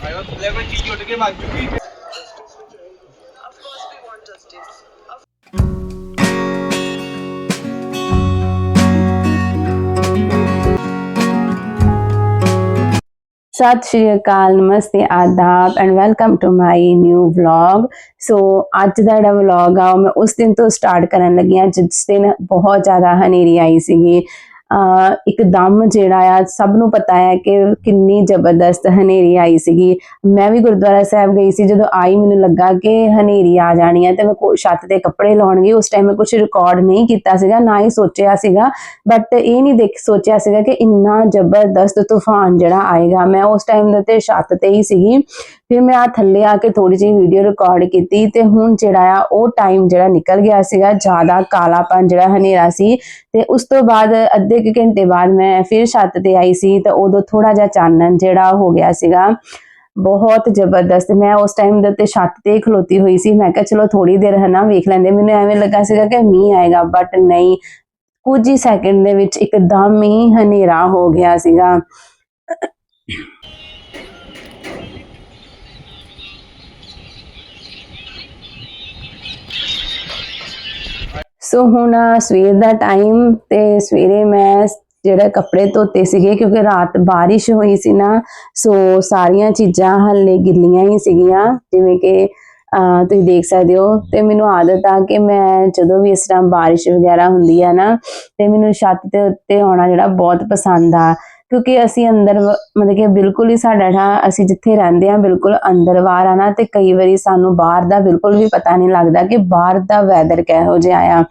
ਆਇਆ ਥੱਲੇ ਕੋਈ ਚੀਜ਼ ਉੱਡ ਕੇ ਵੱਜ ਚੁੱਕੀ Of course, we want justice. Of ਸਤਿ ਸ਼੍ਰੀ ਅਕਾਲ ਨਮਸਤੇ ਆਦਾਬ and welcome to my new vlog so ਅੱਜ ਦਾ ਜਿਹੜਾ ਵਲੌਗ ਆ ਉਹ ਮੈਂ ਉਸ ਦਿਨ ਤੋਂ ਸਟਾਰਟ ਕਰਨ ਲੱਗੀ ਹਾਂ ਜਿਸ ਦਿਨ ਬਹੁਤ ਜ਼ਿਆਦਾ ਹਨੇਰੀ ਆਈ ਸੀਗੀ ਅਹ ਇੱਕਦਮ ਜਿਹੜਾ ਆ ਸਭ ਨੂੰ ਪਤਾ ਹੈ ਕਿ ਕਿੰਨੀ ਜ਼ਬਰਦਸਤ ਹਨੇਰੀ ਆਈ ਸੀਗੀ। ਮੈਂ ਵੀ ਗੁਰਦੁਆਰਾ ਸਾਹਿਬ ਗਈ ਸੀ, ਜਦੋਂ ਆਈ ਮੈਨੂੰ ਲੱਗਾ ਕਿ ਹਨੇਰੀ ਆ ਜਾਣੀ ਹੈ ਤੇ ਮੈਂ ਛੱਤ ਤੇ ਕੱਪੜੇ ਲਾਉਣ ਗਈ ਉਸ ਟਾਈਮ ਮੈਂ ਕੁਝ ਰਿਕਾਰਡ ਨਹੀਂ ਕੀਤਾ ਸੀਗਾ, ਨਾ ਹੀ ਸੋਚਿਆ ਸੀਗਾ। ਬਟ ਇਹ ਨਹੀਂ ਦੇਖ ਸੋਚਿਆ ਸੀਗਾ ਕਿ ਇੰਨਾ ਜ਼ਬਰਦਸਤ ਤੂਫਾਨ ਜਿਹੜਾ ਆਏਗਾ। ਮੈਂ ਉਸ ਟਾਈਮ ਦੇ ਤੇ ਛੱਤ ਤੇ ਹੀ ਸੀਗੀ। ਫਿਰ ਮੈਂ ਆ ਥੱਲੇ ਆ ਕੇ ਥੋੜੀ ਜਿਹੀ ਵੀਡੀਓ ਰਿਕਾਰਡ ਕੀਤੀ ਤੇ ਹੁਣ ਜਿਹੜਾ ਆ ਉਹ ਟਾਈਮ ਜਿਹੜਾ ਨਿਕਲ ਗਿਆ ਸੀਗਾ, ਜ਼ਿਆਦਾ ਕਾਲਾਪਨ ਜਿਹੜਾ ਹਨੇਰਾ ਸੀ ਤੇ ਉਸ ਤੋਂ ਬਾਅਦ ਅੱਧੇ ਕੁ ਘੰਟੇ ਬਾਅਦ ਮੈਂ ਫਿਰ ਛੱਤ ਤੇ ਆਈ ਸੀ ਤਾਂ ਉਦੋਂ ਥੋੜਾ ਜਿਹਾ ਚਾਨਣ ਜਿਹੜਾ ਹੋ ਗਿਆ ਸੀਗਾ, ਬਹੁਤ ਜ਼ਬਰਦਸਤ। ਮੈਂ ਉਸ ਟਾਈਮ ਦੇ ਉੱਤੇ ਛੱਤ ਤੇ ਖਲੋਤੀ ਹੋਈ ਸੀ। ਮੈਂ ਕਿਹਾ, ਚਲੋ ਥੋੜੀ ਦੇਰ ਹਨਾ ਵੇਖ ਲੈਂਦੇ। ਮੈਨੂੰ ਐਵੇਂ ਲੱਗਾ ਸੀਗਾ ਕਿ ਮੀਂਹ ਆਏਗਾ ਬਟ ਨਹੀਂ। ਕੁਝ ਹੀ ਸੈਕਿੰਡ ਦੇ ਵਿੱਚ ਇੱਕਦਮ ਹੀ ਹਨੇਰਾ ਹੋ ਗਿਆ ਸੀਗਾ। ਸੋ ਹੁਣ ਸਵੇਰ ਦਾ ਟਾਈਮ ਤੇ ਸਵੇਰੇ ਮੈਂ ਜਿਹੜੇ ਕੱਪੜੇ ਧੋਤੇ ਸੀਗੇ, ਕਿਉਂਕਿ ਰਾਤ ਬਾਰਿਸ਼ ਹੋਈ ਸੀ ਨਾ ਸੋ ਸਾਰੀਆਂ ਚੀਜ਼ਾਂ ਹੱਲੇ ਗਿੱਲੀਆਂ ਹੀ ਸੀਗੀਆਂ, ਜਿਵੇਂ ਕਿ ਤੁਸੀਂ ਦੇਖ ਸਕਦੇ ਹੋ, ਤੇ ਮੈਨੂੰ ਆਦਤ ਆ ਕਿ ਮੈਂ ਜਦੋਂ ਵੀ ਇਸ ਤਰ੍ਹਾਂ ਬਾਰਿਸ਼ ਵਗੈਰਾ ਹੁੰਦੀ ਆ ਨਾ, ਤੇ ਮੈਨੂੰ ਛੱਤ ਦੇ ਉੱਤੇ ਆਉਣਾ ਜਿਹੜਾ ਬਹੁਤ ਪਸੰਦ ਆ। ਕਿਉਂਕਿ ਅਸੀਂ ਅੰਦਰ ਵ- ਮਤਲਬ ਕਿ ਬਿਲਕੁਲ ਹੀ ਸਾਡਾ ਜਿਹੜਾ ਅਸੀਂ ਜਿੱਥੇ ਰਹਿੰਦੇ ਆ ਬਿਲਕੁਲ ਅੰਦਰ ਬਾਹਰ ਆ ਨਾ, ਤੇ ਕਈ ਵਾਰੀ ਸਾਨੂੰ ਬਾਹਰ ਦਾ ਬਿਲਕੁਲ ਵੀ ਪਤਾ ਨਹੀਂ ਲੱਗਦਾ ਕਿ ਬਾਹਰ ਦਾ ਵੈਦਰ ਕਿਹੋ ਜਿਹਾ ਆ।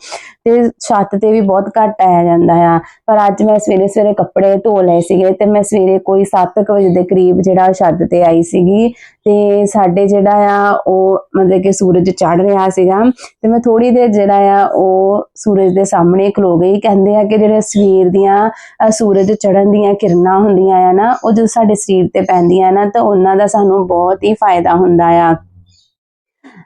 ਤੇ ਛੱਤ ਤੇ ਵੀ ਬਹੁਤ ਘੱਟ ਆਇਆ ਜਾਂਦਾ ਆ। ਪਰ ਅੱਜ ਮੈਂ ਸਵੇਰੇ ਸਵੇਰੇ ਕੱਪੜੇ ਧੋ ਲਏ ਸੀਗੇ, ਤੇ ਮੈਂ ਸਵੇਰੇ ਕੋਈ 7:00 ਵਜੇ ਦੇ ਕਰੀਬ ਜਿਹੜਾ ਛੱਤ ਤੇ ਆਈ ਸੀਗੀ ਤੇ ਸਾਡੇ ਜਿਹੜਾ ਆ, ਉਹ ਮਤਲਬ ਕਿ ਸੂਰਜ ਚੜ ਰਿਹਾ ਸੀਗਾ ਤੇ ਮੈਂ ਥੋੜੀ ਦੇਰ ਜਿਹੜਾ ਆ, ਉਹ ਸੂਰਜ ਦੇ ਸਾਹਮਣੇ ਖਲੋ ਗਈ। ਕਹਿੰਦੇ ਆ ਕਿ ਜਿਹੜੇ ਸਵੇਰ ਦੀਆਂ ਸੂਰਜ ਚੜ੍ਹਨ ਦੀਆਂ ਕਿਰਨਾਂ ਹੁੰਦੀਆਂ ਆ ਨਾ, ਉਹ ਜਦੋਂ ਸਾਡੇ ਸਰੀਰ ਤੇ ਪੈਂਦੀਆਂ ਨਾ, ਤਾਂ ਉਹਨਾਂ ਦਾ ਸਾਨੂੰ ਬਹੁਤ ਹੀ ਫਾਇਦਾ ਹੁੰਦਾ ਆ।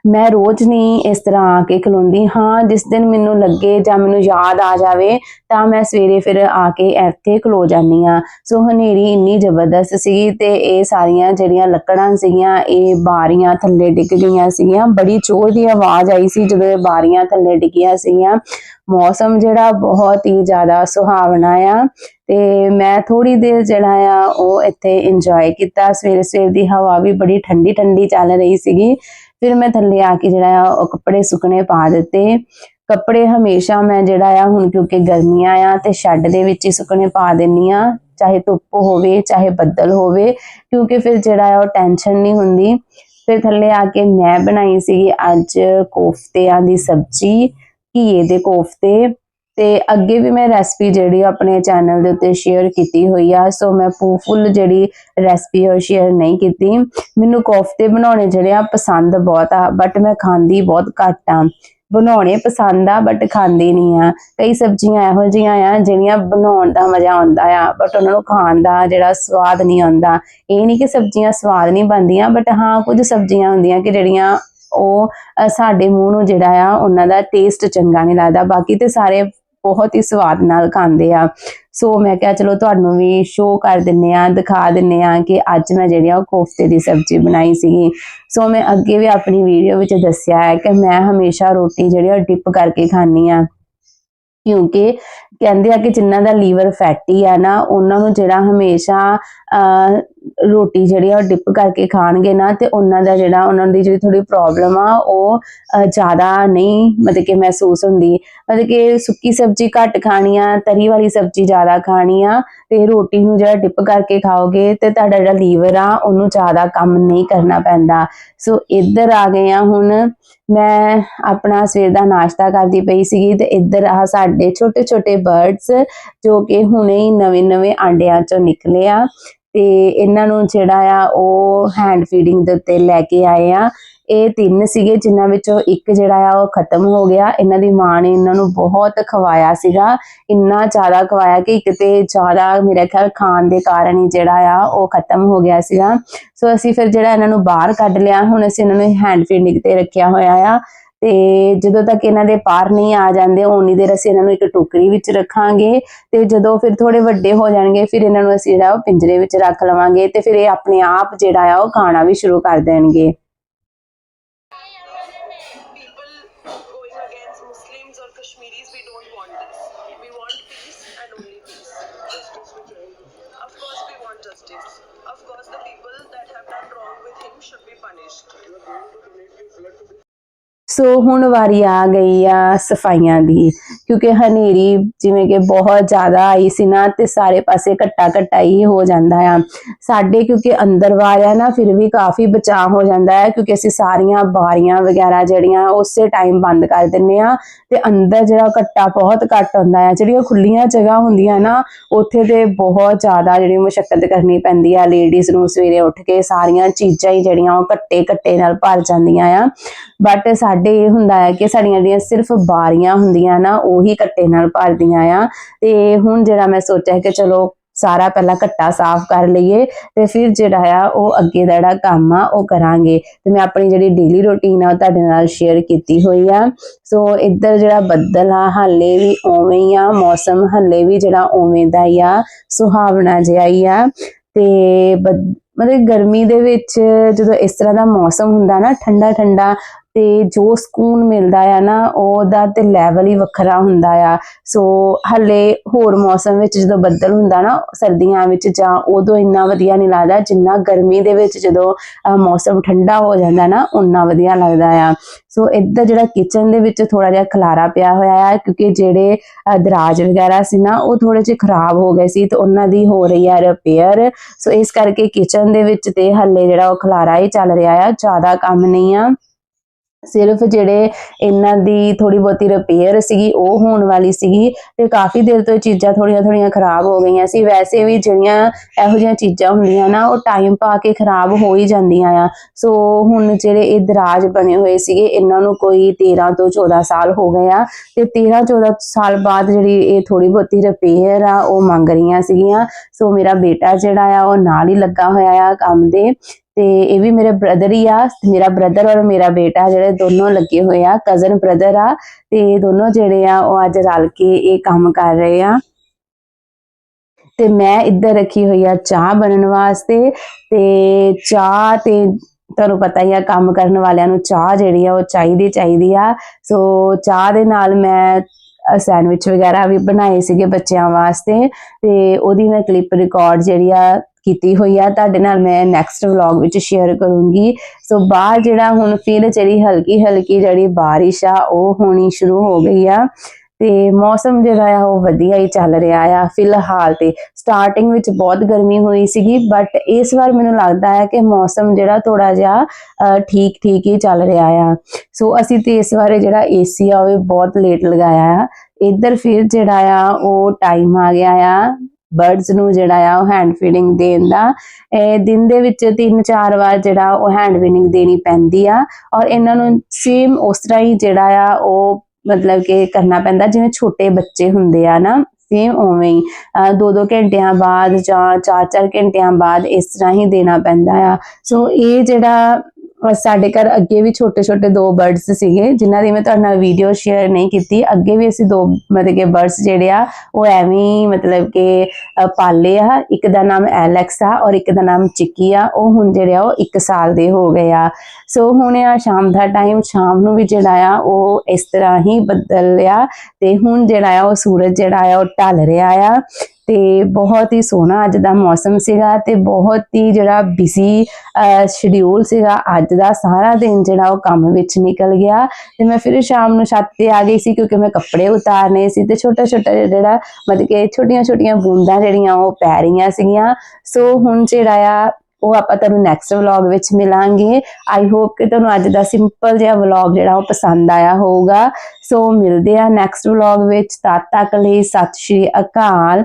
ਮੈਂ ਰੋਜ਼ ਨਹੀਂ ਇਸ ਤਰ੍ਹਾਂ ਆ ਕੇ ਖਲੋਂਦੀ। ਹਾਂ, ਜਿਸ ਦਿਨ ਮੈਨੂੰ ਲੱਗੇ ਜਾਂ ਮੈਨੂੰ ਯਾਦ ਆ ਜਾਵੇ, ਤਾਂ ਮੈਂ ਸਵੇਰੇ ਫਿਰ ਆ ਕੇ ਇੱਥੇ ਖਲੋ ਜਾਂਦੀ ਆ ਸੋ ਹਨੇਰੀ ਇੰਨੀ ਜ਼ਬਰਦਸਤ ਸੀਗੀ ਤੇ ਇਹ ਸਾਰੀਆਂ ਜਿਹੜੀਆਂ ਲੱਕੜਾਂ ਸੀਗੀਆਂ, ਇਹ ਬਾਰੀਆਂ ਥੱਲੇ ਡਿੱਗ ਗਈਆਂ ਸੀਗੀਆਂ। ਬੜੀ ਜ਼ੋਰ ਦੀ ਆਵਾਜ਼ ਆਈ ਸੀ ਜਦੋਂ ਇਹ ਬਾਰੀਆਂ ਥੱਲੇ ਡਿੱਗੀਆਂ ਸੀਗੀਆਂ। ਮੌਸਮ ਜਿਹੜਾ ਬਹੁਤ ਹੀ ਜ਼ਿਆਦਾ ਸੁਹਾਵਣਾ ਆ ਤੇ ਮੈਂ ਥੋੜੀ ਦੇਰ ਜਿਹੜਾ ਆ, ਉਹ ਇੱਥੇ ਇੰਜੋਏ ਕੀਤਾ। ਸਵੇਰੇ ਸਵੇਰ ਦੀ ਹਵਾ ਵੀ ਬੜੀ ਠੰਡੀ ਠੰਡੀ ਚੱਲ ਰਹੀ ਸੀਗੀ। ਫਿਰ ਮੈਂ ਥੱਲੇ ਆ ਕੇ ਜਿਹੜਾ ਆ ਉਹ ਕੱਪੜੇ ਸੁੱਕਣੇ ਪਾ ਦਿੱਤੇ। ਕੱਪੜੇ ਹਮੇਸ਼ਾ ਮੈਂ ਜਿਹੜਾ ਆ ਹੁਣ ਕਿਉਂਕਿ ਗਰਮੀਆਂ ਆ ਤੇ ਸ਼ੈੱਡ ਦੇ ਵਿੱਚ ਹੀ ਸੁੱਕਣੇ ਪਾ ਦਿੰਨੀ ਆ, ਚਾਹੇ ਧੁੱਪ ਹੋਵੇ, ਚਾਹੇ ਬੱਦਲ ਹੋਵੇ, ਕਿਉਂਕਿ ਫਿਰ ਜਿਹੜਾ ਆ ਉਹ ਟੈਨਸ਼ਨ ਨਹੀਂ ਹੁੰਦੀ। ਫਿਰ ਥੱਲੇ ਆ ਕੇ ਮੈਂ ਬਣਾਈ ਸੀਗੀ ਅੱਜ ਕੋਫਤਿਆਂ ਦੀ ਸਬਜ਼ੀ, ਘੀਏ ਦੇ ਕੋਫਤੇ। ਤੇ ਅੱਗੇ ਵੀ ਮੈਂ ਰੈਸਪੀ ਜਿਹੜੀ ਆਪਣੇ ਚੈਨਲ ਦੇ ਉੱਤੇ ਸ਼ੇਅਰ ਕੀਤੀ ਹੋਈ ਆ ਸੋ ਮੈਂ ਫੁੱਲ ਜਿਹੜੀ ਰੈਸਪੀ ਉਹ ਸ਼ੇਅਰ ਨਹੀਂ ਕੀਤੀ। ਮੈਨੂੰ ਕੋਫਤੇ ਬਣਾਉਣੇ ਜਿਹੜੇ ਆ ਪਸੰਦ ਬਹੁਤ ਆ ਬਟ ਮੈਂ ਖਾਂਦੀ ਬਹੁਤ ਘੱਟ ਆ। ਬਣਾਉਣੇ ਪਸੰਦ ਆ ਬਟ ਖਾਂਦੀ ਨਹੀਂ ਆ। ਕਈ ਸਬਜ਼ੀਆਂ ਇਹੋ ਜਿਹੀਆਂ ਆ ਜਿਹੜੀਆਂ ਬਣਾਉਣ ਦਾ ਮਜ਼ਾ ਆਉਂਦਾ ਆ ਬਟ ਉਹਨਾਂ ਨੂੰ ਖਾਣ ਦਾ ਜਿਹੜਾ ਸਵਾਦ ਨਹੀਂ ਆਉਂਦਾ। ਇਹ ਨਹੀਂ ਕਿ ਸਬਜ਼ੀਆਂ ਸਵਾਦ ਨਹੀਂ ਬਣਦੀਆਂ ਬਟ ਹਾਂ, ਕੁਝ ਸਬਜ਼ੀਆਂ ਹੁੰਦੀਆਂ ਕਿ ਜਿਹੜੀਆਂ ਉਹ ਸਾਡੇ ਮੂੰਹ ਨੂੰ ਜਿਹੜਾ ਆ, ਉਹਨਾਂ ਦਾ ਟੇਸਟ ਚੰਗਾ ਨਹੀਂ ਲੱਗਦਾ। ਬਾਕੀ ਤੇ ਸਾਰੇ ਬਹੁਤ ਹੀ ਸਵਾਦ ਨਾਲ ਖਾਂਦੇ ਆ। ਸੋ ਮੈਂ ਕਿਹਾ ਚਲੋ ਤੁਹਾਨੂੰ ਵੀ ਸ਼ੋਅ ਕਰ ਦਿੰਨੇ ਆ, ਦਿਖਾ ਦਿੰਨੇ ਆ ਕਿ ਅੱਜ ਮੈਂ ਜਿਹੜੀ ਆ ਉਹ ਕੋਫਤੇ ਦੀ ਸਬਜ਼ੀ ਬਣਾਈ ਸੀਗੀ। ਸੋ ਮੈਂ ਅੱਗੇ ਵੀ ਆਪਣੀ ਵੀਡੀਓ ਵਿੱਚ ਦੱਸਿਆ ਹੈ ਕਿ ਮੈਂ ਹਮੇਸ਼ਾ ਰੋਟੀ ਜਿਹੜੀ ਆ ਡਿਪ ਕਰਕੇ ਖਾਂਦੀ ਆ। ਕਿਉਂਕਿ ਕਹਿੰਦੇ ਆ ਕਿ ਜਿਨ੍ਹਾਂ ਦਾ ਲੀਵਰ ਫੈਟੀ ਆ ਨਾ, ਉਹਨਾਂ ਨੂੰ ਜਿਹੜਾ ਹਮੇਸ਼ਾ ਰੋਟੀ ਜਿਹੜੀ ਆ ਉਹ ਡਿਪ ਕਰਕੇ ਖਾਣਗੇ ਨਾ, ਤੇ ਉਹਨਾਂ ਦਾ ਜਿਹੜਾ ਉਹਨਾਂ ਦੀ ਜਿਹੜੀ ਥੋੜੀ ਪ੍ਰੋਬਲਮ ਆ, ਉਹ ਜ਼ਿਆਦਾ ਨਹੀਂ ਮਤਲਬ ਕਿ ਮਹਿਸੂਸ ਹੁੰਦੀ। ਮਤਲਬ ਕਿ ਸੁੱਕੀ ਸਬਜ਼ੀ ਘੱਟ ਖਾਣੀ ਆ, ਤਰੀ ਵਾਲੀ ਸਬਜ਼ੀ ਜ਼ਿਆਦਾ ਖਾਣੀ ਆ, ਤੇ ਰੋਟੀ ਨੂੰ ਜਿਹੜਾ ਡਿਪ ਕਰਕੇ ਖਾਓਗੇ, ਤੇ ਤੁਹਾਡਾ ਜਿਹੜਾ ਲੀਵਰ ਆ, ਉਹਨੂੰ ਜ਼ਿਆਦਾ ਕੰਮ ਨਹੀਂ ਕਰਨਾ ਪੈਂਦਾ। ਸੋ ਇੱਧਰ ਆ ਗਏ ਆ ਹੁਣ ਮੈਂ ਆਪਣਾ ਸਵੇਰ ਦਾ ਨਾਸ਼ਤਾ ਕਰਦੀ ਪਈ ਸੀਗੀ ਤੇ ਇੱਧਰ ਆ ਸਾਡੇ ਛੋਟੇ ਛੋਟੇ ਬਰਡਸ ਜੋ ਕਿ ਹੁਣੇ ਹੀ ਨਵੇਂ ਨਵੇਂ ਆਂਡਿਆਂ ਚੋਂ ਨਿਕਲੇ ਆ ਤੇ ਇਹਨਾਂ ਨੂੰ ਜਿਹੜਾ ਆ ਉਹ ਹੈਂਡ ਫੀਡਿੰਗ ਦੇ ਉੱਤੇ ਲੈ ਕੇ ਆਏ ਆ। ਇਹ ਤਿੰਨ ਸੀਗੇ, ਜਿਨ੍ਹਾਂ ਵਿੱਚੋਂ ਇੱਕ ਜਿਹੜਾ ਆ ਉਹ ਖਤਮ ਹੋ ਗਿਆ। ਇਹਨਾਂ ਦੀ ਮਾਂ ਨੇ ਇਹਨਾਂ ਨੂੰ ਬਹੁਤ ਖਵਾਇਆ ਸੀਗਾ। ਇੰਨਾ ਜ਼ਿਆਦਾ ਖਵਾਇਆ ਕਿ ਇੱਕ ਤੇ ਜ਼ਿਆਦਾ ਮੇਰਾ ਖਿਆਲ ਖਾਣ ਦੇ ਕਾਰਨ ਹੀ ਜਿਹੜਾ ਆ ਉਹ ਖਤਮ ਹੋ ਗਿਆ ਸੀਗਾ। ਸੋ ਅਸੀਂ ਫਿਰ ਜਿਹੜਾ ਇਹਨਾਂ ਨੂੰ ਬਾਹਰ ਕੱਢ ਲਿਆ, ਹੁਣ ਅਸੀਂ ਇਹਨਾਂ ਨੂੰ ਹੈਂਡ ਫੀਡਿੰਗ ਤੇ ਰੱਖਿਆ ਹੋਇਆ ਆ। ਤੇ ਜਦੋਂ ਤੱਕ ਇਹਨਾਂ ਦੇ ਪਾਰ ਨਹੀਂ ਆ ਜਾਂਦੇ ਉਨੀ ਦੇਰ ਅਸੀਂ ਇਹਨਾਂ ਨੂੰ ਇੱਕ ਟੋਕਰੀ ਵਿੱਚ ਰੱਖਾਂਗੇ। ਤੇ ਜਦੋਂ ਫਿਰ ਥੋੜੇ ਵੱਡੇ ਹੋ ਜਾਣਗੇ, ਫਿਰ ਇਹਨਾਂ ਨੂੰ ਅਸੀਂ ਜਿਹੜਾ ਉਹ ਪਿੰਜਰੇ ਵਿੱਚ ਰੱਖ ਲਵਾਂਗੇ ਤੇ ਫਿਰ ਇਹ ਆਪਣੇ ਆਪ ਜਿਹੜਾ ਆ ਉਹ ਖਾਣਾ ਵੀ ਸ਼ੁਰੂ ਕਰ ਦੇਣਗੇ। Kashmiris, we don't want this. We want peace and only peace. Justice, Of course, we want justice. Of course, the people that have done wrong with him should be punished. ਸੋ ਹੁਣ ਵਾਰੀ ਆ ਗਈ ਆ ਸਫਾਈਆਂ ਦੀ, ਕਿਉਂਕਿ ਹਨੇਰੀ ਜਿਵੇਂ ਕਿ ਬਹੁਤ ਜ਼ਿਆਦਾ ਆਈ ਸੀ ਨਾ ਤੇ ਸਾਰੇ ਪਾਸੇ ਘੱਟਾ ਘੱਟਾ ਹੀ ਹੋ ਜਾਂਦਾ ਆ। ਸਾਡੇ ਕਿਉਂਕਿ ਅੰਦਰ ਵਾਰ ਆ ਨਾ, ਫਿਰ ਵੀ ਕਾਫੀ ਬਚਾਅ ਹੋ ਜਾਂਦਾ ਹੈ ਕਿਉਂਕਿ ਅਸੀਂ ਸਾਰੀਆਂ ਬਾਰੀਆਂ ਵਗੈਰਾ ਜਿਹੜੀਆਂ ਉਸੇ ਟਾਈਮ ਬੰਦ ਕਰ ਦਿੰਨੇ ਆ ਤੇ ਅੰਦਰ ਜਿਹੜਾ ਘੱਟਾ ਬਹੁਤ ਘੱਟ ਹੁੰਦਾ ਆ, ਜਿਹੜੀਆਂ ਖੁੱਲੀਆਂ ਜਗ੍ਹਾ ਹੁੰਦੀਆਂ ਨਾ, ਉੱਥੇ ਤੇ ਬਹੁਤ ਜ਼ਿਆਦਾ ਜਿਹੜੀ ਮੁਸ਼ਕਲ ਕਰਨੀ ਪੈਂਦੀ ਆ। ਲੇਡੀਜ਼ ਨੂੰ ਸਵੇਰੇ ਉੱਠ ਕੇ ਸਾਰੀਆਂ ਚੀਜ਼ਾਂ ਹੀ ਜਿਹੜੀਆਂ ਉਹ ਘੱਟੇ ਘੱਟੇ ਨਾਲ ਭਰ ਜਾਂਦੀਆਂ ਆ। ਬਟ ਸਾਡੇ ਇਹ ਹੁੰਦਾ ਹੈ ਕਿ ਸਾਡੀਆਂ ਜਿਹੜੀਆਂ ਸਿਰਫ ਬਾਰੀਆਂ ਹੁੰਦੀਆਂ ਨਾ, ਉਹੀ ਕੱਟੇ ਨਾਲ ਭਰਦੀਆਂ ਆ। ਤੇ ਹੁਣ ਜਿਹੜਾ ਮੈਂ ਸੋਚਿਆ ਕਿ ਚਲੋ ਸਾਰਾ ਪਹਿਲਾਂ ਘੱਟਾ ਸਾਫ਼ ਕਰ ਲਈਏ ਤੇ ਫਿਰ ਜਿਹੜਾ ਆ ਉਹ ਅੱਗੇ ਦਾ ਜਿਹੜਾ ਕੰਮ ਆ, ਉਹ ਕਰਾਂਗੇ। ਤੇ ਮੈਂ ਆਪਣੀ ਜਿਹੜੀ ਡੇਲੀ ਰੁਟੀਨ ਆ, ਉਹ ਤੁਹਾਡੇ ਨਾਲ ਸ਼ੇਅਰ ਕੀਤੀ ਹੋਈ ਆ। ਸੋ ਇੱਧਰ ਜਿਹੜਾ ਬੱਦਲ ਆ, ਹਾਲੇ ਵੀ ਉਵੇਂ ਹੀ ਆ, ਮੌਸਮ ਹਾਲੇ ਵੀ ਜਿਹੜਾ ਉਵੇਂ ਦਾ ਹੀ ਆ, ਸੁਹਾਵਣਾ ਜਿਹਾ ਹੀ ਆ। ਤੇ ਮਤਲਬ ਗਰਮੀ ਦੇ ਵਿੱਚ ਜਦੋਂ ਇਸ ਤਰ੍ਹਾਂ ਦਾ ਮੌਸਮ ਹੁੰਦਾ ਨਾ ਠੰਡਾ ਠੰਡਾ ਤੇ ਜੋ ਸਕੂਨ ਮਿਲਦਾ ਆ ਨਾ, ਉਹਦਾ ਤੇ ਲੈਵਲ ਹੀ ਵੱਖਰਾ ਹੁੰਦਾ ਆ। ਸੋ ਹੱਲੇ ਹੋਰ ਮੌਸਮ ਵਿੱਚ ਜਦੋਂ ਬੱਦਲ ਹੁੰਦਾ ਨਾ, ਸਰਦੀਆਂ ਵਿੱਚ ਜਾਂ ਉਦੋਂ ਇੰਨਾ ਵਧੀਆ ਨਹੀਂ ਲੱਗਦਾ, ਜਿੰਨਾ ਗਰਮੀ ਦੇ ਵਿੱਚ ਜਦੋਂ ਮੌਸਮ ਠੰਡਾ ਹੋ ਜਾਂਦਾ ਨਾ ਉਨਾ ਵਧੀਆ ਲੱਗਦਾ ਆ। ਸੋ ਇੱਧਰ ਜਿਹੜਾ ਕਿਚਨ ਦੇ ਵਿੱਚ ਥੋੜਾ ਜਿਹਾ ਖਲਾਰਾ ਪਿਆ ਹੋਇਆ ਆ, ਕਿਉਂਕਿ ਜਿਹੜੇ ਦਰਾਜ ਵਗੈਰਾ ਸੀ ਨਾ, ਉਹ ਥੋੜੇ ਜਿਹੇ ਖਰਾਬ ਹੋ ਗਏ ਸੀ ਤੇ ਉਹਨਾਂ ਦੀ ਹੋ ਰਹੀ ਆ ਰਿਪੇਅਰ ਸੋ ਇਸ ਕਰਕੇ ਕਿਚਨ ਦੇ ਵਿੱਚ ਤੇ ਹੱਲੇ ਜਿਹੜਾ ਉਹ ਖਲਾਰਾ ਹੀ ਚੱਲ ਰਿਹਾ ਆ, ਜ਼ਿਆਦਾ ਕੰਮ ਨਹੀਂ ਆ। ਸਿਰਫ ਜਿਹੜੇ ਇਹਨਾਂ ਦੀ ਥੋੜੀ ਬਹੁਤੀ ਰਿਪੇਅਰ ਸੀਗੀ, ਉਹ ਹੋਣ ਵਾਲੀ ਸੀਗੀ ਤੇ ਕਾਫੀ ਦੇਰ ਤੋਂ ਇਹ ਚੀਜ਼ਾਂ ਥੋੜੀਆਂ ਥੋੜੀਆਂ ਖਰਾਬ ਹੋ ਗਈਆਂ ਸੀ। ਵੈਸੇ ਵੀ ਜਿਹੜੀਆਂ ਇਹੋ ਜਿਹੀਆਂ ਚੀਜ਼ਾਂ ਹੁੰਦੀਆਂ ਨਾ, ਉਹ ਟਾਈਮ ਪਾ ਕੇ ਖਰਾਬ ਹੋ ਹੀ ਜਾਂਦੀਆਂ ਆ। ਸੋ ਹੁਣ ਜਿਹੜੇ ਇਹ ਦਰਾਜ ਬਣੇ ਹੋਏ ਸੀਗੇ, ਇਹਨਾਂ ਨੂੰ ਕੋਈ 13 ਤੋਂ 14 ਸਾਲ ਹੋ ਗਏ ਆ ਤੇ 13 14 ਸਾਲ ਬਾਅਦ ਜਿਹੜੀ ਇਹ ਥੋੜੀ ਬਹੁਤੀ ਰਿਪੇਅਰ ਆ, ਉਹ ਮੰਗ ਰਹੀਆਂ ਸੀਗੀਆਂ। ਸੋ ਮੇਰਾ ਬੇਟਾ ਜਿਹੜਾ ਆ, ਉਹ ਨਾਲ ਹੀ ਲੱਗਾ ਹੋਇਆ ਆ ਕੰਮ ਦੇ। ਤੇ ਇਹ ਵੀ ਮੇਰੇ ਬ੍ਰਦਰ ਹੀ ਆ ਮੇਰਾ ਬ੍ਰਦਰ ਔਰ ਮੇਰਾ ਬੇਟਾ ਜਿਹੜੇ ਦੋਨੋਂ ਲੱਗੇ ਹੋਏ ਆ ਕਜ਼ਨ ਬ੍ਰਦਰ ਆ, ਤੇ ਦੋਨੋਂ ਜਿਹੜੇ ਆ ਉਹ ਅੱਜ ਰਲ ਕੇ ਇਹ ਕੰਮ ਕਰ ਰਹੇ ਆ। ਤੇ ਮੈਂ ਇੱਧਰ ਰੱਖੀ ਹੋਈ ਆ ਚਾਹ ਬਣਨ ਵਾਸਤੇ, ਤੇ ਚਾਹ ਤੇ ਤੁਹਾਨੂੰ ਪਤਾ ਹੀ ਆ ਕੰਮ ਕਰਨ ਵਾਲਿਆਂ ਨੂੰ ਚਾਹ ਜਿਹੜੀ ਆ ਉਹ ਚਾਹੀਦੀ ਚਾਹੀਦੀ ਆ। ਸੋ ਚਾਹ ਦੇ ਨਾਲ ਮੈਂ ਸੈਂਡਵਿਚ ਵਗੈਰਾ ਵੀ ਬਣਾਏ ਸੀਗੇ ਬੱਚਿਆਂ ਵਾਸਤੇ, ਤੇ ਉਹਦੀ ਮੈਂ ਕਲਿੱਪ ਰਿਕਾਰਡ ਜਿਹੜੀ ਆ ਕੀਤੀ ਹੋਈ ਆ। ਤੁਹਾਡੇ ਨਾਲ ਮੈਂ ਨੈਕਸਟ ਵਲੌਗ ਵਿੱਚ ਸ਼ੇਅਰ ਕਰੂੰਗੀ। ਸੋ ਬਾਹਰ ਜਿਹੜਾ ਹੁਣ ਫਿਰ ਜਿਹੜੀ ਹਲਕੀ ਹਲਕੀ ਜਿਹੜੀ ਬਾਰਿਸ਼ ਆ, ਉਹ ਹੋਣੀ ਸ਼ੁਰੂ ਹੋ ਗਈ ਆ। ਤੇ ਮੌਸਮ ਜਿਹੜਾ ਆ, ਉਹ ਵਧੀਆ ਹੀ ਚੱਲ ਰਿਹਾ ਆ ਫਿਲਹਾਲ ਤੇ। ਸਟਾਰਟਿੰਗ ਵਿੱਚ ਬਹੁਤ ਗਰਮੀ ਹੋਈ ਸੀਗੀ ਬਟ ਇਸ ਵਾਰ ਮੈਨੂੰ ਲੱਗਦਾ ਹੈ ਕਿ ਮੌਸਮ ਜਿਹੜਾ ਥੋੜਾ ਜਿਹਾ ਠੀਕ ਠੀਕ ਹੀ ਚੱਲ ਰਿਹਾ ਆ। ਸੋ ਅਸੀਂ ਤੇ ਇਸ ਵਾਰੇ ਜਿਹੜਾ ਏਸੀ ਆ, ਉਹ ਵੀ ਬਹੁਤ ਲੇਟ ਲਗਾਇਆ ਆ। ਇੱਧਰ ਫਿਰ ਜਿਹੜਾ ਆ, ਉਹ ਟਾਈਮ ਆ ਗਿਆ ਆ। ਬਰਡਸ ਨੂੰ ਜਿਹੜਾ ਆ ਉਹ ਹੈਂਡ ਫੀਡਿੰਗ ਦੇਣ ਦਾ। ਦਿਨ ਦੇ ਵਿੱਚ ਤਿੰਨ ਚਾਰ ਵਾਰ ਜਿਹੜਾ ਉਹ ਹੈਂਡ ਫੀਡਿੰਗ ਦੇਣੀ ਪੈਂਦੀ ਆ ਔਰ ਇਹਨਾਂ ਨੂੰ ਸੇਮ ਉਸ ਤਰ੍ਹਾਂ ਹੀ ਜਿਹੜਾ ਆ ਉਹ ਮਤਲਬ ਕਿ ਕਰਨਾ ਪੈਂਦਾ ਜਿਵੇਂ ਛੋਟੇ ਬੱਚੇ ਹੁੰਦੇ ਆ ਨਾ ਸੇਮ ਉਵੇਂ ਹੀ। ਦੋ ਦੋ ਘੰਟਿਆਂ ਬਾਅਦ ਜਾਂ ਚਾਰ ਚਾਰ ਘੰਟਿਆਂ ਬਾਅਦ ਇਸ ਤਰ੍ਹਾਂ ਹੀ ਦੇਣਾ ਪੈਂਦਾ ਆ। ਸੋ ਇਹ ਜਿਹੜਾ ਸਾਡੇ ਘਰ ਅੱਗੇ ਵੀ ਛੋਟੇ ਛੋਟੇ ਦੋ ਬਰਡਸ ਸੀਗੇ, ਜਿਨ੍ਹਾਂ ਦੀ ਮੈਂ ਤੁਹਾਡੇ ਨਾਲ ਵੀਡੀਓ ਸ਼ੇਅਰ ਨਹੀਂ ਕੀਤੀ। ਅੱਗੇ ਵੀ ਅਸੀਂ ਦੋ ਮਤਲਬ ਕਿ ਬਰਡਸ ਜਿਹੜੇ ਆ, ਉਹ ਐਵੇਂ ਹੀ ਮਤਲਬ ਕਿ ਪਾਲੇ ਆ। ਇੱਕ ਦਾ ਨਾਮ ਐਲੈਕਸ ਆ ਔਰ ਇੱਕ ਦਾ ਨਾਮ ਚਿੱਕੀ ਆ। ਉਹ ਹੁਣ ਜਿਹੜੇ ਆ, ਉਹ 1 ਸਾਲ ਦੇ ਹੋ ਗਏ ਆ। ਸੋ ਹੁਣ ਆ ਸ਼ਾਮ ਦਾ ਟਾਈਮ ਸ਼ਾਮ ਨੂੰ ਵੀ ਜਿਹੜਾ ਆ, ਉਹ ਇਸ ਤਰ੍ਹਾਂ ਹੀ ਬਦਲ ਰਿਹਾ। ਤੇ ਹੁਣ ਜਿਹੜਾ ਆ, ਉਹ ਸੂਰਜ ਜਿਹੜਾ ਆ, ਉਹ ਢਲ ਰਿਹਾ ਆ। ਤੇ ਬਹੁਤ ਹੀ ਸੋਹਣਾ ਅੱਜ ਦਾ ਮੌਸਮ ਸੀਗਾ ਤੇ ਬਹੁਤ ਹੀ ਜਿਹੜਾ ਬਿਜ਼ੀ ਸ਼ਡਿਊਲ ਸੀਗਾ ਅੱਜ ਦਾ ਸਾਰਾ ਦਿਨ ਜਿਹੜਾ ਉਹ ਕੰਮ ਵਿੱਚ ਨਿਕਲ ਗਿਆ। ਤੇ ਮੈਂ ਫਿਰ ਸ਼ਾਮ ਨੂੰ ਛੱਤ ਤੇ ਆ ਗਈ ਸੀ ਕਿਉਂਕਿ ਮੈਂ ਕੱਪੜੇ ਉਤਾਰਨੇ ਸੀ ਤੇ ਛੋਟਾ ਛੋਟਾ ਜਿਹੜਾ ਮਤਲਬ ਕਿ ਛੋਟੀਆਂ ਛੋਟੀਆਂ ਬੂੰਦਾਂ ਜਿਹੜੀਆਂ ਉਹ ਪੈ ਰਹੀਆਂ ਸੀਗੀਆਂ। ਸੋ ਹੁਣ ਜਿਹੜਾ ਆ, ਉਹ ਆਪਾਂ ਤੁਹਾਨੂੰ ਨੈਕਸਟ ਵਲੌਗ ਵਿੱਚ ਮਿਲਾਂਗੇ। ਆਈ ਹੋਪ ਕਿ ਤੁਹਾਨੂੰ ਅੱਜ ਦਾ ਸਿੰਪਲ ਜਿਹਾ ਵਲੌਗ ਜਿਹੜਾ ਉਹ ਪਸੰਦ ਆਇਆ ਹੋਊਗਾ। ਸੋ ਮਿਲਦੇ ਆ ਨੈਕਸਟ ਵਲੌਗ ਵਿੱਚ। ਤਦ ਤੱਕ ਲਈ ਸਤਿ ਸ਼੍ਰੀ ਅਕਾਲ।